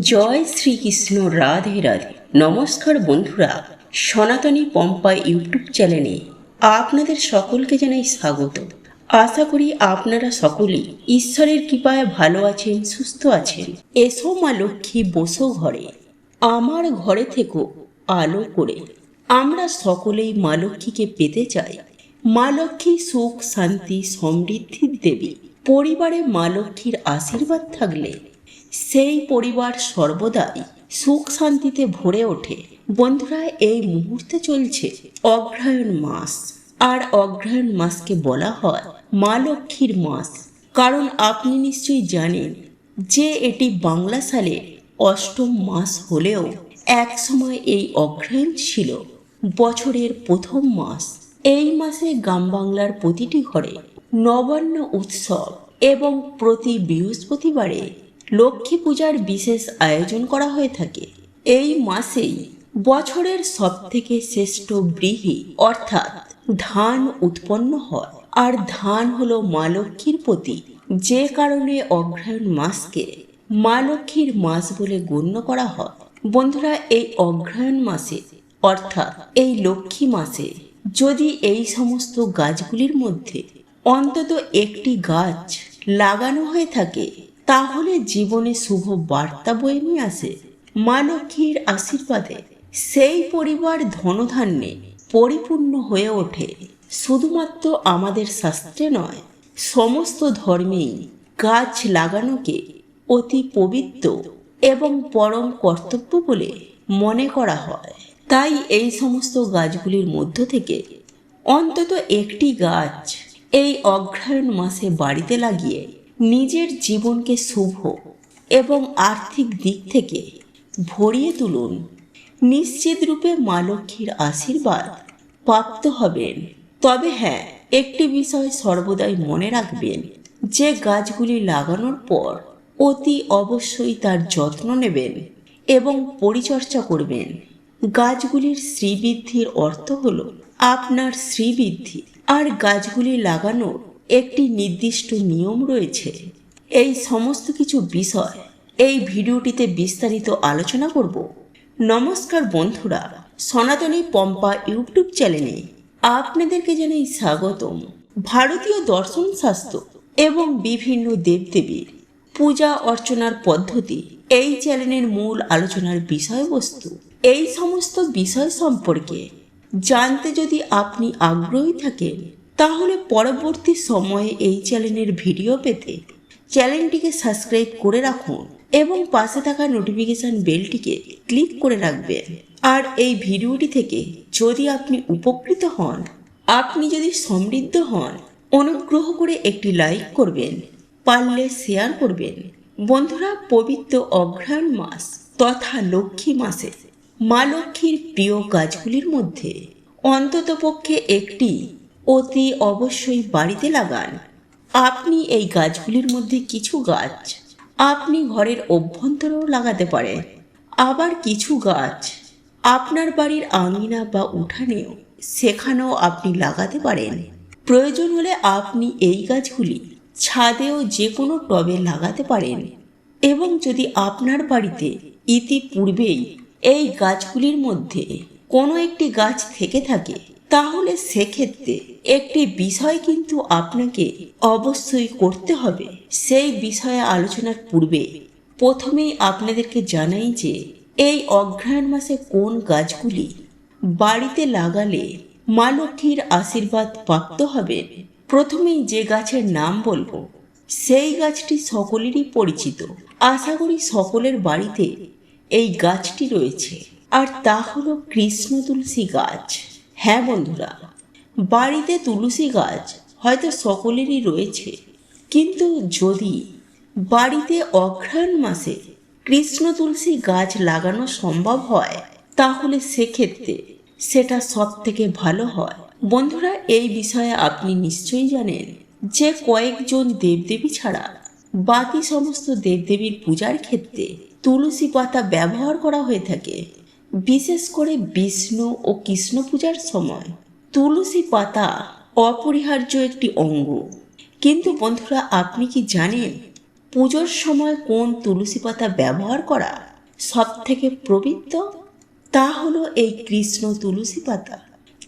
জয় শ্রীকৃষ্ণ রাধে রাধে। নমস্কার বন্ধুরা, সনাতনী পম্পা ইউটিউব চ্যানেলে আপনাদের সকলকে জানাই স্বাগত। আশা করি আপনারা সকলেই ঈশ্বরের কৃপায় ভালো আছেন, সুস্থ আছেন। এসো মা লক্ষ্মী, বসো ঘরে। আমার ঘরে থেকো আলো করে। আমরা সকলেই মা লক্ষ্মীকে পেতে চাই। মা লক্ষ্মী সুখ, শান্তি, সমৃদ্ধির দেবী। পরিবারে মা লক্ষ্মীর আশীর্বাদ থাকলে সেই পরিবার সর্বদাই সুখ শান্তিতে ভরে ওঠে। বন্ধুরা, এই মুহূর্তে চলছে অগ্রহায়ণ মাস। আর অগ্রহায়ণ মাসকে বলা হয় মা লক্ষ্মীর মাস। কারণ আপনি নিশ্চয়ই জানেন যে এটি বাংলা সালে অষ্টম মাস হলেও এক সময় এই অগ্রহায়ণ ছিল বছরের প্রথম মাস। এই মাসে গ্রাম বাংলার প্রতিটি ঘরে নবান্ন উৎসব এবং প্রতি বৃহস্পতিবারে লক্ষ্মী পূজার বিশেষ আয়োজন করা হয়ে থাকে। এই মাসেই বছরের সবথেকে শ্রেষ্ঠ ব্রীহি অর্থাৎ ধান উৎপন্ন হয়। আর ধান হলো মা লক্ষ্মীর প্রতীক। যে কারণে অগ্রহায়ণ মাসকে মা লক্ষ্মীর মাস বলে গণ্য করা হয়। বন্ধুরা, এই অগ্রহায়ণ মাসে অর্থাৎ এই লক্ষ্মী মাসে যদি এই সমস্ত গাছগুলির মধ্যে অন্তত একটি গাছ লাগানো হয়ে থাকে তাহলে জীবনে শুভ বার্তা বয়ে নিয়ে আসে। মা আশীর্বাদে সেই পরিবার ধনধান্যে পরিপূর্ণ হয়ে ওঠে। শুধুমাত্র আমাদের শাস্ত্রে নয়, সমস্ত ধর্মেই গাছ লাগানোকে অতি পবিত্র এবং পরম কর্তব্য বলে মনে করা হয়। তাই এই সমস্ত গাছগুলির মধ্য থেকে অন্তত একটি গাছ এই অগ্রহায়ণ মাসে বাড়িতে লাগিয়ে নিজের জীবনকে শুভ এবং আর্থিক দিক থেকে ভরিয়ে তুলুন। নিশ্চিত রূপে মা লক্ষ্মীর আশীর্বাদ প্রাপ্ত হবেন। তবে হ্যাঁ একটি বিষয় সর্বদাই মনে রাখবেন, যে গাছগুলি লাগানোর পর অতি অবশ্যই তার যত্ন নেবেন এবং পরিচর্যা করবেন। গাছগুলির শ্রীবৃদ্ধির অর্থ হল আপনার শ্রীবৃদ্ধি। আর গাছগুলি লাগানোর একটি নির্দিষ্ট নিয়ম রয়েছে। এই সমস্ত কিছু বিষয় এই ভিডিওটিতে বিস্তারিত আলোচনা করব। নমস্কার বন্ধুরা, সনাতনী পম্পা ইউটিউব চ্যানেলে আপনাদেরকে জানাই স্বাগতম। ভারতীয় দর্শন শাস্ত্র এবং বিভিন্ন দেবদেবীর পূজা অর্চনার পদ্ধতি এই চ্যানেলের মূল আলোচনার বিষয়বস্তু। এই সমস্ত বিষয় সম্পর্কে জানতে যদি আপনি আগ্রহী থাকেন তাহলে পরবর্তী সময়ে এই চ্যানেলের ভিডিও পেতে চ্যানেলটিকে সাবস্ক্রাইব করে রাখুন এবং পাশে থাকা নোটিফিকেশন বেলটিকে ক্লিক করে রাখবেন। আর এই ভিডিওটি থেকে যদি আপনি উপকৃত হন, আপনি যদি সমৃদ্ধ হন, অনুগ্রহ করে একটি লাইক করবেন, পারলে শেয়ার করবেন। বন্ধুরা, পবিত্র অগ্রহায়ণ মাস তথা লক্ষ্মী মাসে মা লক্ষ্মীর প্রিয় গাছগুলির মধ্যে অন্ততপক্ষে একটি অতি অবশ্যই বাড়িতে লাগান। আপনি এই গাছগুলির মধ্যে কিছু গাছ আপনি ঘরের অভ্যন্তরেও লাগাতে পারেন। আবার কিছু গাছ আপনার বাড়ির আঙিনা বা উঠানেও সেখানেও আপনি লাগাতে পারেন। প্রয়োজন হলে আপনি এই গাছগুলি ছাদেও যে কোনো টবে লাগাতে পারেন এবং যদি আপনার বাড়িতে ইতিপূর্বেই এই গাছগুলির মধ্যে কোনো একটি গাছ থেকে থাকে তাহলে সেক্ষেত্রে একটি বিষয় কিন্তু আপনাকে অবশ্যই করতে হবে। সেই বিষয়ে আলোচনার পূর্বে প্রথমেই আপনাদেরকে জানাই যে, এই অগ্রহায়ণ মাসে কোন গাছগুলি বাড়িতে লাগালে মা লক্ষ্মীর আশীর্বাদ প্রাপ্ত হবে, প্রথমেই যে গাছের নাম বলব, সেই গাছটি সকলেরই পরিচিত। আশা করি সকলের বাড়িতে এই গাছটি রয়েছে। আর তা হলো কৃষ্ণ তুলসী গাছ। হ্যাঁ বন্ধুরা, বাড়িতে তুলসী গাছ হয়তো সকলেরই রয়েছে। কিন্তু যদি বাড়িতে অগ্রহায়ণ মাসে কৃষ্ণ তুলসী গাছ লাগানো সম্ভব হয়, তাহলে সেক্ষেত্রে সেটা সব থেকে ভালো হয়। বন্ধুরা, এই বিষয়ে আপনি নিশ্চয়ই জানেন যে কয়েকজন দেবদেবী ছাড়া বাকি সমস্ত দেবদেবীর পূজার ক্ষেত্রে তুলসী পাতা ব্যবহার করা হয়ে থাকে। বিশেষ করে বিষ্ণু ও কৃষ্ণ পূজার সময়। তুলসী পাতা অপরিহার্য একটি অঙ্গ। কিন্তু বন্ধুরা, আপনি কি জানেন পুজোর সময় কোন তুলসী পাতা ব্যবহার করা সব থেকে পবিত্র তা হলো এই কৃষ্ণ তুলসী পাতা।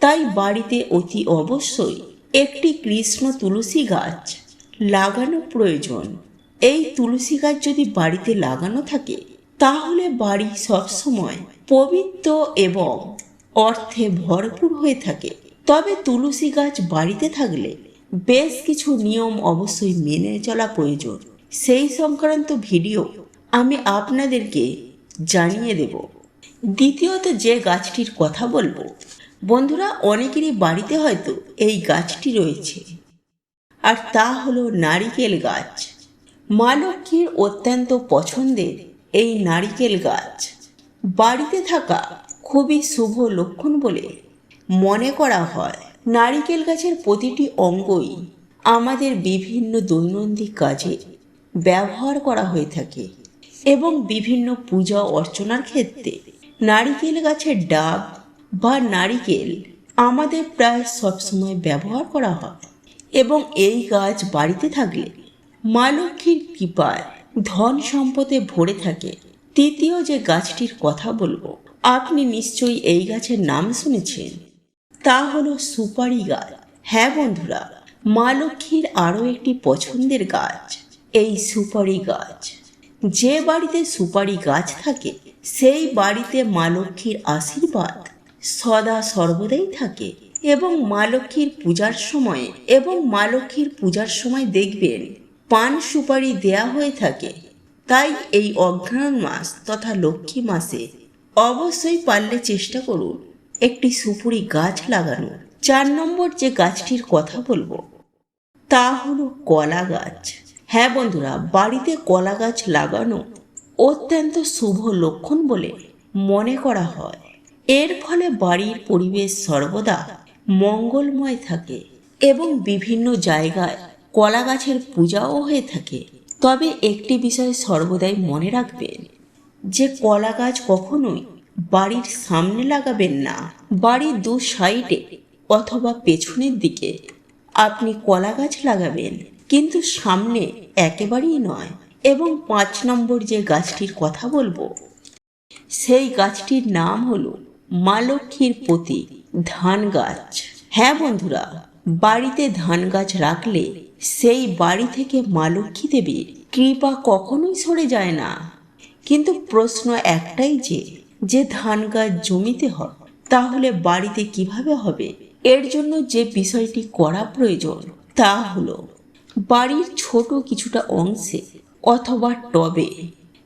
তাই বাড়িতে অতি অবশ্যই একটি কৃষ্ণ তুলসী গাছ লাগানো প্রয়োজন। এই তুলসী গাছ যদি বাড়িতে লাগানো থাকে, তাহলে বাড়ি সবসময় পবিত্র এবং অর্থে ভরপুর হয়ে থাকে। তবে তুলসী গাছ বাড়িতে থাকলে বেশ কিছু নিয়ম অবশ্যই মেনে চলা প্রয়োজন। সেই সংক্রান্ত ভিডিও আমি আপনাদেরকে জানিয়ে দেব। দ্বিতীয়ত যে গাছটির কথা বলব, বন্ধুরা অনেকেরই বাড়িতে হয়তো এই গাছটি রয়েছে। আর তা হলো নারিকেল গাছ। মা লক্ষ্মীর অত্যন্ত পছন্দের এই নারিকেল গাছ। বাড়িতে থাকা খুবই শুভ লক্ষণ বলে মনে করা হয়। নারিকেল গাছের প্রতিটি অঙ্গই আমাদের বিভিন্ন দৈনন্দিন কাজে ব্যবহার করা হয়ে থাকে এবং বিভিন্ন পূজা অর্চনার ক্ষেত্রে নারিকেল গাছের ডাব বা নারিকেল আমাদের প্রায় সবসময় ব্যবহার করা হয় এবং এই গাছ বাড়িতে থাকলে মা লক্ষ্মীর কৃপায় ধন সম্পদে ভরে থাকে। তৃতীয় যে গাছটির কথা বলব, আপনি নিশ্চয়ই এই গাছের নাম শুনেছেন। তা হলো সুপারি গাছ। হ্যাঁ বন্ধুরা, মা লক্ষ্মীর আরও একটি পছন্দের গাছ, এই সুপারি গাছ। যে বাড়িতে সুপারি গাছ থাকে, সেই বাড়িতে মা লক্ষ্মীর আশীর্বাদ সদা সর্বদাই থাকে এবং মা লক্ষ্মীর পূজার সময় এবং মা লক্ষ্মীর পূজার সময় দেখবেন, পান সুপারি দেয়া হয়ে থাকে। তাই এই অঘ্রাণ মাস তথা লক্ষ্মী মাসে অবশ্যই পারলে চেষ্টা করুন। একটি সুপুরি গাছ লাগানো। চার নম্বর যে গাছটির কথা বলব, তা হলো কলা গাছ। হ্যাঁ বন্ধুরা, বাড়িতে কলা গাছ লাগানো অত্যন্ত শুভ লক্ষণ বলে মনে করা হয়। এর ফলে বাড়ির পরিবেশ সর্বদা মঙ্গলময় থাকে এবং বিভিন্ন জায়গায় কলা গাছের পূজাও হয়ে থাকে। তবে একটি বিষয় সর্বদাই মনে রাখবেন, যে কলা গাছ কখনোই বাড়ির সামনে লাগাবেন না। বাড়ির দু সাইডে অথবা পেছনের দিকে আপনি কলা গাছ লাগাবেন, কিন্তু সামনে একেবারেই নয়। এবং পাঁচ নম্বর যে গাছটির কথা বলব, সেই গাছটির নাম হলো মা লক্ষ্মীর প্রতি ধান গাছ। হ্যাঁ বন্ধুরা বাড়িতে ধান গাছ রাখলে সেই বাড়ি থেকে মা লক্ষ্মী দেবীর কৃপা কখনোই সরে যায় না। কিন্তু প্রশ্ন একটাই যে যে ধান গাছ জমিতে হয়, তাহলে বাড়িতে কীভাবে হবে? এর জন্য যে বিষয়টি করা প্রয়োজন, তা হলো, বাড়ির ছোট কিছুটা অংশে অথবা টবে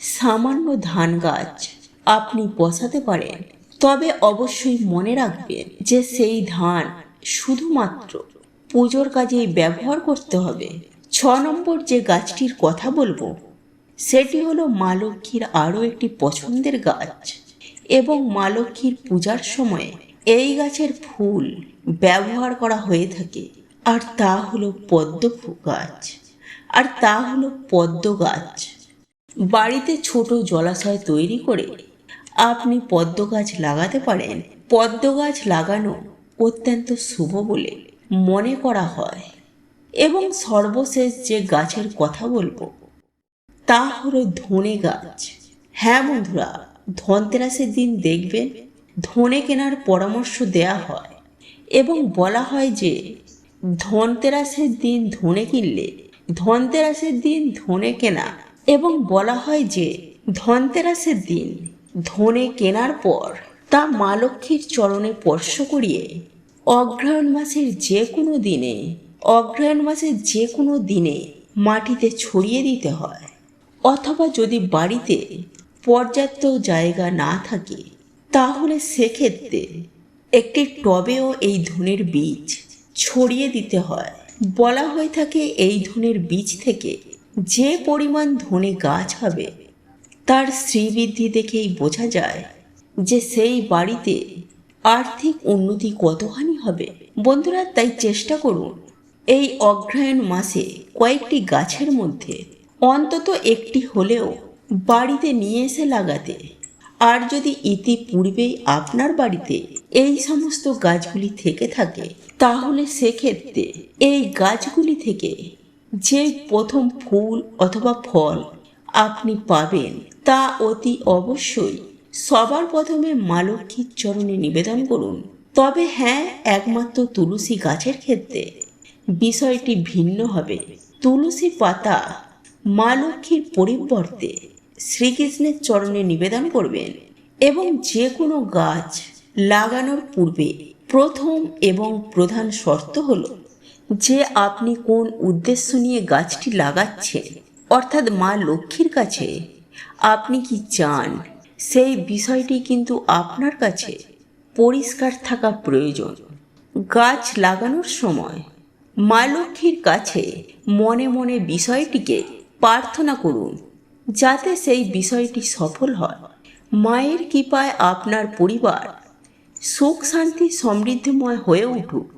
সামান্য ধান গাছ আপনি বসাতে পারেন। তবে অবশ্যই মনে রাখবেন যে সেই ধান শুধুমাত্র পুজোর কাজেই ব্যবহার করতে হবে। ছ নম্বর যে গাছটির কথা বলব, সেটি হলো মা লক্ষ্মীর আরও একটি পছন্দের গাছ এবং মা লক্ষ্মীর পূজার সময়ে এই গাছের ফুল ব্যবহার করা হয়ে থাকে। আর তা হলো পদ্ম গাছ। আর তা হলো পদ্ম গাছ। বাড়িতে ছোট জলাশয় তৈরি করে আপনি পদ্ম গাছ লাগাতে পারেন। পদ্ম গাছ লাগানো অত্যন্ত শুভ বলে মনে করা হয়। এবং সর্বশেষ যে গাছের কথা বলব, তা হলো ধনে গাছ। হ্যাঁ বন্ধুরা, ধনতেরাসের দিন দেখবেন ধনে কেনার পরামর্শ দেয়া হয় এবং বলা হয় যে ধনতেরাসের দিন ধনে কিনলে ধনতেরাসের দিন ধনে কেনা এবং বলা হয় যে ধনতেরাসের দিন ধনে কেনার পর তা মা লক্ষ্মীর চরণে স্পর্শ করিয়ে অগ্রহায়ণ মাসের যে কোনো দিনে অগ্রহায়ণ মাসের যে কোনো দিনে মাটিতে ছড়িয়ে দিতে হয়। অথবা যদি বাড়িতে পর্যাপ্ত জায়গা না থাকে, তাহলে সেক্ষেত্রে একটি টবেও এই ধনের বীজ ছড়িয়ে দিতে হয়। বলা হয়ে থাকে এই ধনের বীজ থেকে যে পরিমাণ ধনে গাছ হবে, তার শ্রীবৃদ্ধি দেখেই বোঝা যায় যে সেই বাড়িতে আর্থিক উন্নতি কতখানি হবে? বন্ধুরা, তাই চেষ্টা করুন। এই অগ্রহায়ণ মাসে কয়েকটি গাছের মধ্যে অন্তত একটি হলেও বাড়িতে নিয়ে এসে লাগাতে। আর যদি ইতিপূর্বেই আপনার বাড়িতে এই সমস্ত গাছগুলি থেকে থাকে, তাহলে সেক্ষেত্রে এই গাছগুলি থেকে যে প্রথম ফুল অথবা ফল আপনি পাবেন তা অতি অবশ্যই সবার প্রথমে মা লক্ষ্মীর চরণে নিবেদন করুন। তবে হ্যাঁ একমাত্র তুলসী গাছের ক্ষেত্রে। বিষয়টি ভিন্ন হবে। তুলসী পাতা মা লক্ষ্মীর পরিবর্তে শ্রীকৃষ্ণের চরণে নিবেদন করবেন এবং যে কোনো গাছ লাগানোর পূর্বে প্রথম এবং প্রধান শর্ত হল যে আপনি কোন উদ্দেশ্য নিয়ে গাছটি লাগাচ্ছেন। অর্থাৎ মা লক্ষ্মীর কাছে আপনি কি চান সেই বিষয়টি কিন্তু আপনার কাছে পরিষ্কার থাকা প্রয়োজন। গাছ লাগানোর সময় মা লক্ষ্মীর কাছে মনে মনে বিষয়টিকে প্রার্থনা করুন, যাতে সেই বিষয়টি সফল হয়। মায়ের কৃপায় আপনার পরিবার সুখ, শান্তি, সমৃদ্ধিময় হয়ে উঠুক।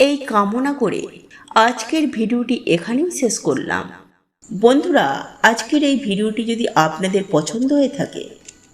এই কামনা করে আজকের ভিডিওটি এখানেই শেষ করলাম। বন্ধুরা, আজকের এই ভিডিওটি যদি আপনাদের পছন্দ হয়ে থাকে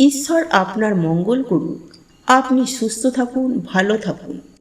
ঈশ্বর আপনার মঙ্গল করুন আপনি সুস্থ থাকুন ভালো থাকুন।